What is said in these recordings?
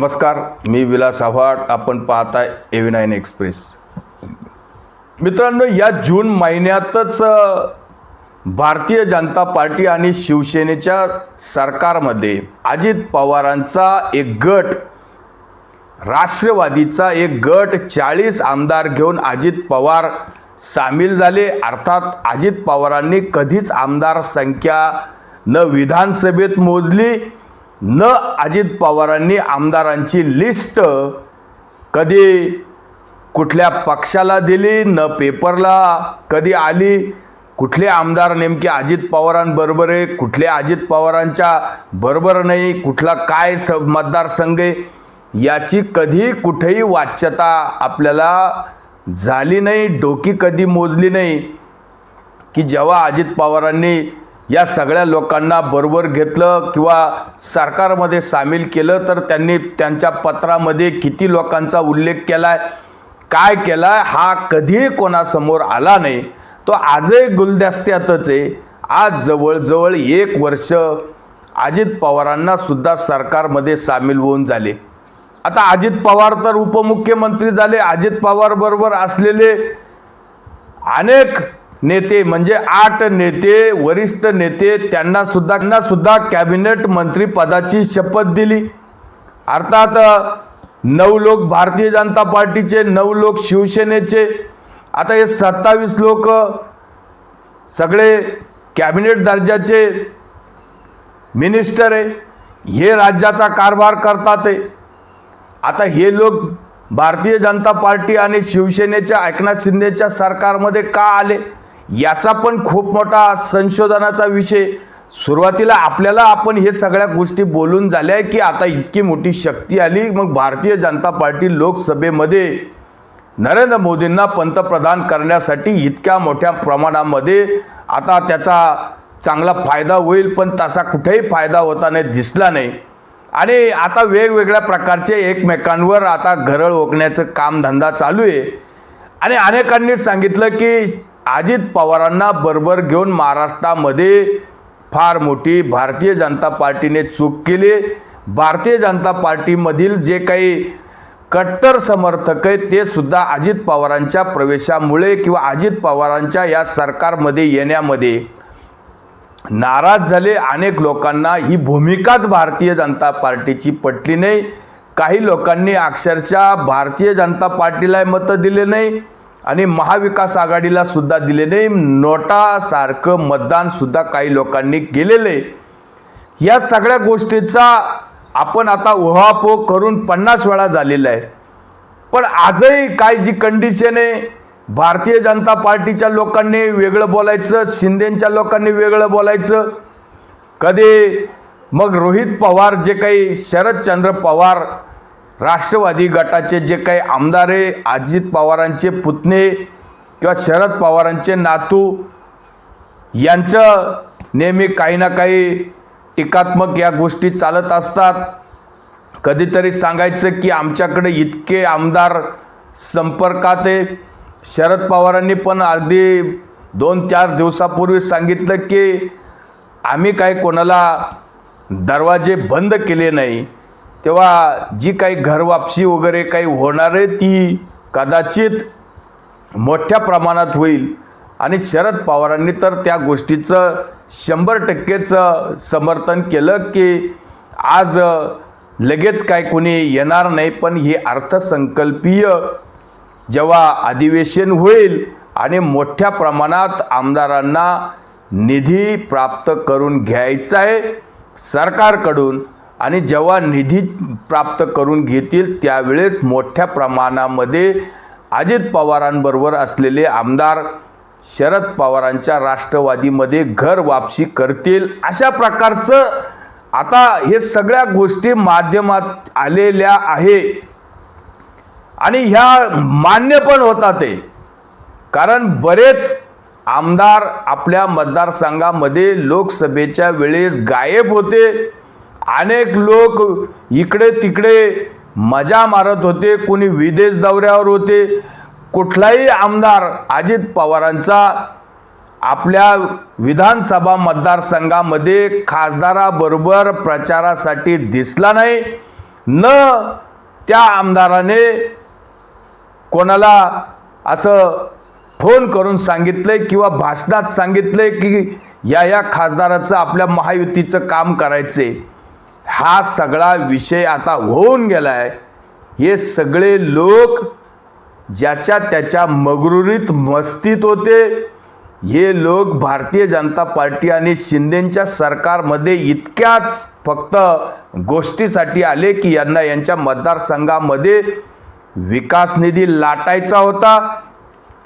नमस्कार मी विलास आव्हाड. आपण पाहताय एव्ही नाईन एक्सप्रेस मित्रांनो या जून महिन्यातच भारतीय जनता पार्टी आणि शिवसेनेच्या सरकारमध्ये अजित पवारांचा एक गट राष्ट्रवादीचा एक गट चाळीस आमदार घेऊन अजित पवार सामील झाले. अर्थात अजित पवारांनी कधीच आमदार संख्या न विधानसभेत मोजली. न अजित पवारांनी आमदारांची लिस्ट कधी कुठल्या पक्षाला दिली न पेपरला कधी आली कुठले आमदार नेमके अजित पवारांबरोबर आहे कुठले अजित पवारांच्या बरोबर नाही कुठला काय स मतदारसंघ आहे याची कधी कुठेही वाच्यता आपल्याला झाली नाही डोकी कधी मोजली नाही की जेव्हा अजित पवारांनी या सगळ्या लोकांना बरोबर घेतलं किंवा सरकारमध्ये सामील केलं तर त्यांनी त्यांच्या पत्रामध्ये किती लोकांचा उल्लेख केला आहे काय केला आहे हा कधीही कोणासमोर आला नाही. तो आजही गुलदस्त्यातच आहे. आज जवळजवळ एक वर्ष अजित पवारांना सुद्धा सरकारमध्ये सामील होऊन झाले. आता अजित पवार तर उपमुख्यमंत्री झाले अजित पवार बरोबर असलेले अनेक नेते म्हणजे आठ नेते वरिष्ठ नेते त्यांना सुद्धा त्यांना सुद्धा कॅबिनेट मंत्री पदाची शपथ दिली. अर्थात नऊ लोक भारतीय जनता पार्टीचे नऊ लोक शिवसेनेचे. आता हे सत्तावीस लोक सगळे कॅबिनेट दर्जाचे मिनिस्टर आहे. हे राज्याचा कारभार करतात आहे आता हे लोक भारतीय जनता पार्टी आणि शिवसेनेच्या एकनाथ शिंदेच्या सरकारमध्ये का आले? याचा पण खूप मोठा संशोधनाचा विषय. सुरुवातीला आपल्याला आपण हे सगळ्या गोष्टी बोलून झाल्या की आता इतकी मोठी शक्ती आली मग भारतीय जनता पार्टी लोकसभेमध्ये नरेंद्र मोदींना पंतप्रधान करण्यासाठी इतक्या मोठ्या प्रमाणामध्ये आता त्याचा चांगला फायदा होईल पण तसा कुठेही फायदा होताना दिसला नाही. आणि आता वेगवेगळ्या प्रकारचे एकमेकांवर आता घरळ ओकण्याचं कामधंदा चालू आहे. आणि अनेकांनी सांगितलं की अजित पवारांना बरोबर घेऊन महाराष्ट्रामध्ये फार मोठी भारतीय जनता पार्टीने चूक केली. भारतीय जनता पार्टीमधील जे काही कट्टर समर्थक आहेत ते सुद्धा अजित पवारांच्या प्रवेशामुळे किंवा अजित पवारांच्या या सरकारमध्ये येण्यामध्ये नाराज झाले. अनेक लोकांना ही भूमिकाच भारतीय जनता पार्टीची पटली नाही. काही लोकांनी अक्षरशः भारतीय जनता पार्टीला मतं दिले नाही. आणि महाविकास आघाडीला सुद्धा दिले नाही नोटासारखं मतदान सुद्धा काही लोकांनी केलेलं. आहे या सगळ्या गोष्टीचा आपण आता उहापोह करून पन्नास वेळा झालेला आहे. पण आजही काय जी कंडिशन आहे भारतीय जनता पार्टीच्या लोकांनी वेगळं बोलायचं शिंदेच्या लोकांनी वेगळं बोलायचं. कधी मग रोहित पवार जे काही शरदचंद्र पवार राष्ट्रवादी गटाचे जे काही आमदार आहे अजित पवारांचे पुतणे किंवा शरद पवारांचे नातू यांचं नेहमी काही ना काही टीकात्मक या गोष्टी चालत असतात. कधीतरी सांगायचं की आमच्याकडे इतके आमदार संपर्कात आहे. शरद पवारांनी पण अगदी दोन चार दिवसापूर्वी सांगितलं की आम्ही काय कोणाला दरवाजे बंद केले नाही. तेव्हा जी काही घरवापसी वगैरे काही होणार आहे ती कदाचित मोठ्या प्रमाणात होईल. आणि शरद पवारांनी तर त्या गोष्टीचं शंभर टक्केचं समर्थन केलं की आज लगेच काय कोणी येणार नाही पण हे अर्थसंकल्पीय जेव्हा अधिवेशन होईल आणि मोठ्या प्रमाणात आमदारांना निधी प्राप्त करून घ्यायचा आहे सरकारकडून आणि जेव्हा निधी प्राप्त करून घेतील त्यावेळेस मोठ्या प्रमाणामध्ये अजित पवारांबरोबर असलेले आमदार शरद पवारांच्या राष्ट्रवादीमध्ये घर वापसी करतील. अशा प्रकारचं आता हे सगळ्या गोष्टी माध्यमात आलेल्या आहे. आणि ह्या मान्य पण होतात ते. कारण बरेच आमदार आपल्या मतदारसंघामध्ये लोकसभेच्या वेळेस गायब होते. अनेक लोक इकडे तिकडे मजा मारत होते कोणी विदेश दौऱ्यावर होते. कुठलाही आमदार अजित पवारांचा आपल्या विधानसभा मतदारसंघामध्ये खासदाराबरोबर प्रचारासाठी दिसला नाही. न त्या आमदाराने कोणाला असं फोन करून सांगितलंय किंवा भाषणात सांगितलंय की या या खासदाराचं आपल्या महायुतीचं काम करायचे हा सगळा विषय आता होऊन गेला आहे हे सगळे लोक ज्याच्या त्याच्या मगरुरीत मस्तीत होते हे लोक भारतीय जनता पार्टी आणि शिंदेच्या सरकारमध्ये इतक्याच फक्त गोष्टीसाठी आले की यांना यांच्या मतदारसंघामध्ये विकास निधी लाटायचा होता.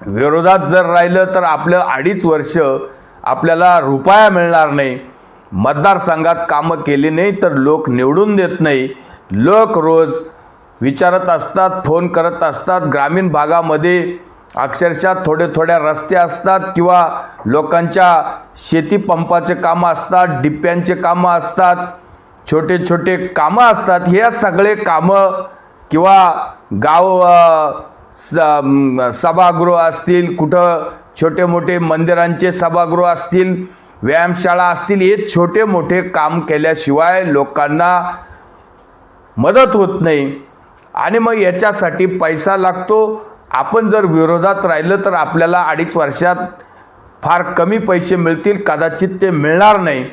विरोधात जर राहिलं तर आपलं अडीच वर्ष आपल्याला रुपया मिळणार नाही. मतदारसंघात कामं केली नाही तर लोक निवडून देत नाही. लोक रोज विचारत असतात फोन करत असतात. ग्रामीण भागामध्ये अक्षरशः थोडे थोड्या रस्ते असतात किंवा लोकांच्या शेती पंपाचे कामं असतात डिप्प्यांचे कामं असतात छोटे छोटे कामं असतात. हे सगळे कामं किंवा गाव स सभागृह असतील कुठं छोटे मोठे मंदिरांचे सभागृह असतील व्यायामशाळा असतील हे छोटे मोठे काम केल्याशिवाय लोकांना मदत होत नाही. आणि मग याच्यासाठी पैसा लागतो. आपण जर विरोधात राहिलं तर आपल्याला अडीच वर्षात फार कमी पैसे मिळतील. कदाचित ते मिळणार नाही.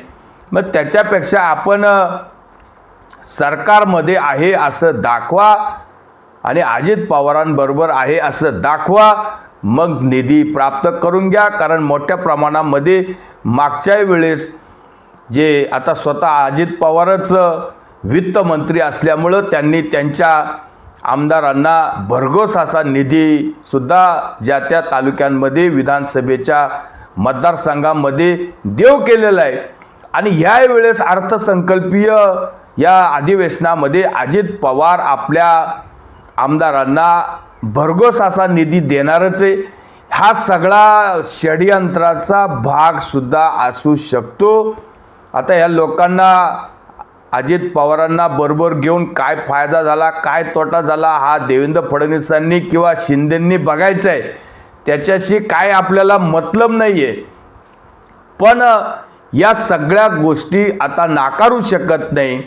मग त्याच्यापेक्षा आपण सरकारमध्ये आहे असं दाखवा. आणि अजित पवारांबरोबर आहे असं दाखवा. मग निधी प्राप्त करून घ्या. कारण मोठ्या प्रमाणामध्ये मागच्या वेळेस जे आता स्वतः अजित पवारच वित्तमंत्री असल्यामुळं त्यांनी त्यांच्या आमदारांना भरघोस असा निधीसुद्धा ज्या त्या तालुक्यांमध्ये विधानसभेच्या मतदारसंघामध्ये देव केलेला आहे. आणि ह्या वेळेस अर्थसंकल्पीय या अधिवेशनामध्ये अजित पवार आपल्या आमदारांना भरघोस असा निधी देणारच आहे. हा सगळा षडयंत्राचा भागसुद्धा असू शकतो. आता या लोकांना अजित पवारांना बरोबर घेऊन काय फायदा झाला काय तोटा झाला हा देवेंद्र फडणवीसांनी किंवा शिंदेंनी बघायचं आहे त्याच्याशी काय आपल्याला मतलब नाही आहे पण या सगळ्या गोष्टी आता नाकारू शकत नाही.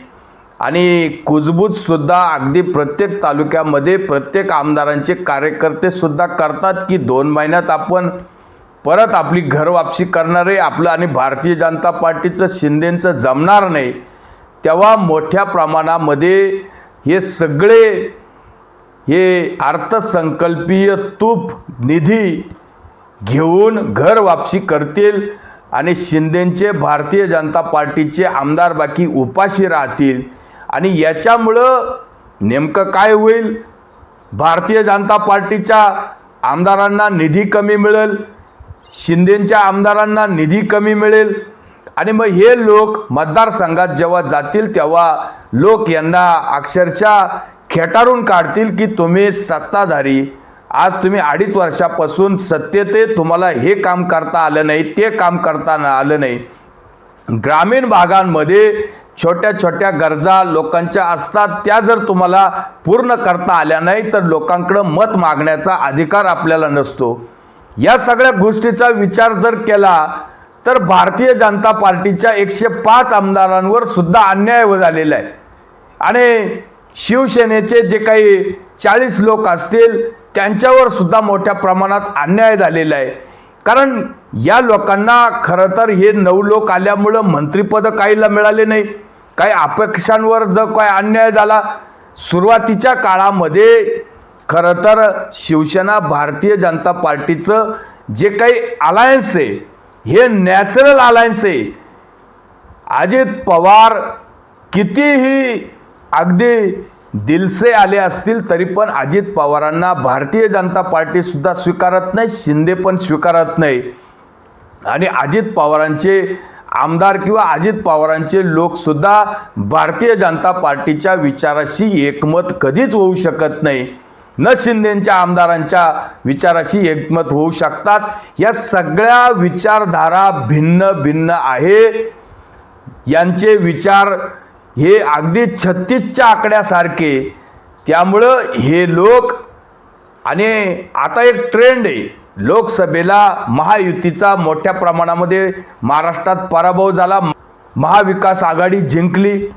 आणि कुजबूजसुद्धा अगदी प्रत्येक तालुक्यामध्ये प्रत्येक आमदारांचे कार्यकर्तेसुद्धा करतात की दोन महिन्यात आपण परत आपली घर वापसी करणार आहे. आपलं आणि भारतीय जनता पार्टीचं शिंदेचं जमणार नाही. तेव्हा मोठ्या प्रमाणामध्ये हे सगळे हे अर्थसंकल्पीय तूप निधी घेऊन घर वापसी करतील आणि शिंदेंचे भारतीय जनता पार्टीचे आमदार बाकी उपाशी राहतील. आणि याच्यामुळं नेमकं काय होईल? भारतीय जनता पार्टीच्या आमदारांना निधी कमी मिळेल शिंदेच्या आमदारांना निधी कमी मिळेल आणि मग हे लोक मतदारसंघात जेव्हा जातील तेव्हा लोक यांना अक्षरशः खेटारून काढतील की तुम्ही सत्ताधारी आज तुम्ही अडीच वर्षापासून सत्तेते तुम्हाला हे काम करता आलं नाही ते काम करता आलं नाही. ग्रामीण भागांमध्ये छोट्या छोट्या गरजा लोकांच्या असतात त्या जर तुम्हाला पूर्ण करता आल्या नाही तर लोकांकडं मत मागण्याचा अधिकार आपल्याला नसतो. या सगळ्या गोष्टीचा विचार जर केला तर भारतीय जनता पार्टीच्या एकशे पाच आमदारांवर सुद्धा अन्याय झालेला आहे. आणि शिवसेनेचे जे काही चाळीस लोक असतील त्यांच्यावर सुद्धा मोठ्या प्रमाणात अन्याय झालेला आहे. कारण या लोकांना खरं तर हे नऊ लोक आल्यामुळं मंत्रिपद काहीला मिळाले नाही. काही अपेक्षांवर जर काय अन्याय झाला सुरुवातीच्या काळामध्ये खरं तर शिवसेना भारतीय जनता पार्टीचं जे काही अलायन्स आहे हे नॅचरल अलायन्स आहे. अजित पवार कितीही अगदी दिलसे आले असतील तरी पण अजित पवारांना भारतीय जनता पार्टीसुद्धा स्वीकारत नाही शिंदे पण स्वीकारत नाही. आणि अजित पवारांचे आमदार किंवा अजित पवारांचे लोकसुद्धा भारतीय जनता पार्टीच्या विचाराशी एकमत कधीच होऊ शकत नाही. न शिंदेच्या आमदारांच्या विचाराशी एकमत होऊ शकतात. या सगळ्या विचारधारा भिन्न भिन्न आहे. यांचे विचार हे अगदी छत्तीसच्या आकड्यासारखे. त्यामुळं हे लोक आणि आता एक ट्रेंड आहे. लोकसभेला महायुतीचा मोठ्या प्रमाणामध्ये महाराष्ट्रात पराभव झाला. महाविकास आघाडी जिंकली.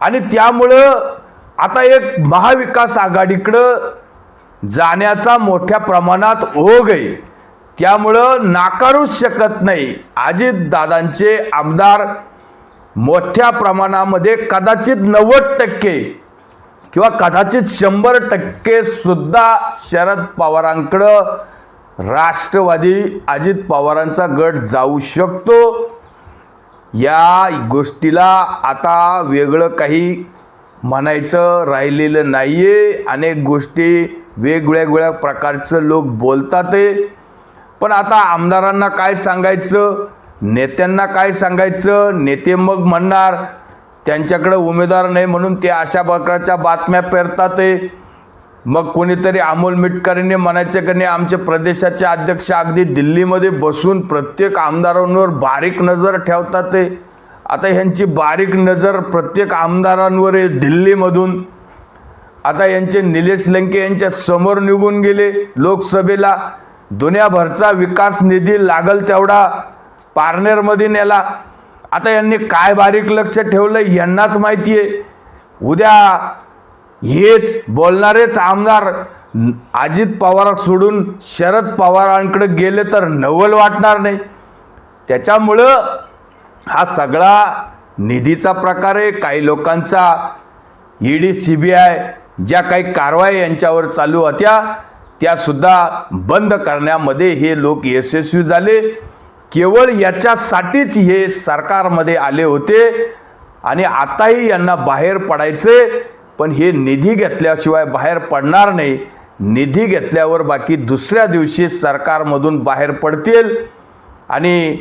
आणि त्यामुळं आता एक महाविकास आघाडीकडं जाण्याचा मोठ्या प्रमाणात ओघ आहे. त्यामुळं नाकारूच शकत नाही अजितदादांचे आमदार मोठ्या प्रमाणामध्ये कदाचित नव्वद टक्के किंवा कदाचित शंभर टक्के सुद्धा शरद पवारांकडं राष्ट्रवादी अजित पवारांचा गट जाऊ शकतो? या गोष्टीला आता वेगळं काही म्हणायचं राहिलेलं नाही आहे अनेक गोष्टी वेगवेगळ्या प्रकारचं लोक बोलतात आहे. पण आता आमदारांना काय सांगायचं? नेत्यांना काय सांगायचं? नेते मग म्हणणार त्यांच्याकडे उमेदवार नाही म्हणून ते अशा प्रकारच्या बातम्या पेरतात आहे. मग कोणीतरी अमोल मिटकरीने म्हणायचे की नाही आमचे प्रदेशाचे अध्यक्ष अगदी दिल्लीमध्ये बसून प्रत्येक आमदारांवर बारीक नजर ठेवतात ते. आता ह्यांची बारीक नजर प्रत्येक आमदारांवर आहे दिल्लीमधून. आता यांचे निलेश लंके यांच्या समोर निघून गेले लोकसभेला. दुनियाभरचा विकास निधी लागल तेवढा पारनेरमध्ये नेला. आता यांनी काय बारीक लक्ष ठेवलं यांनाच माहिती आहे. उद्या हेच बोलणारेच आमदार अजित पवार सोडून शरद पवारांकडे गेले तर नवल वाटणार नाही. त्याच्यामुळं हा सगळा निधीचा प्रकार आहे. काही लोकांचा ईडी सी बी आय ज्या काही कारवाई यांच्यावर चालू होत्या त्यासुद्धा बंद करण्यामध्ये हे लोक यशस्वी झाले. केवळ याच्यासाठीच हे सरकारमध्ये आले होते आणि आताही यांना बाहेर पडायचे. पण हे निधी घेतल्याशिवाय बाहेर पडणार नाही. निधी घेतल्यावर बाकी दुसऱ्या दिवशी सरकारमधून बाहेर पडतील आणि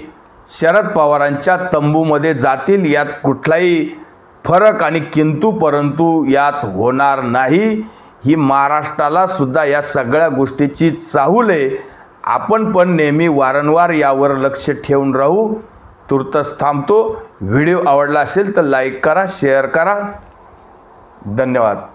शरद पवारांच्या तंबूमध्ये जातील यात कुठलाही फरक आणि किंतू परंतु यात होणार नाही. ही महाराष्ट्राला सुद्धा या सगळ्या गोष्टीची चाहूल आहे. आपण पण नेहमी वारंवार यावर लक्ष ठेवून राहू. तुर्तच थांबतो. व्हिडिओ आवडला असेल तर लाईक करा शेअर करा. धन्यवाद.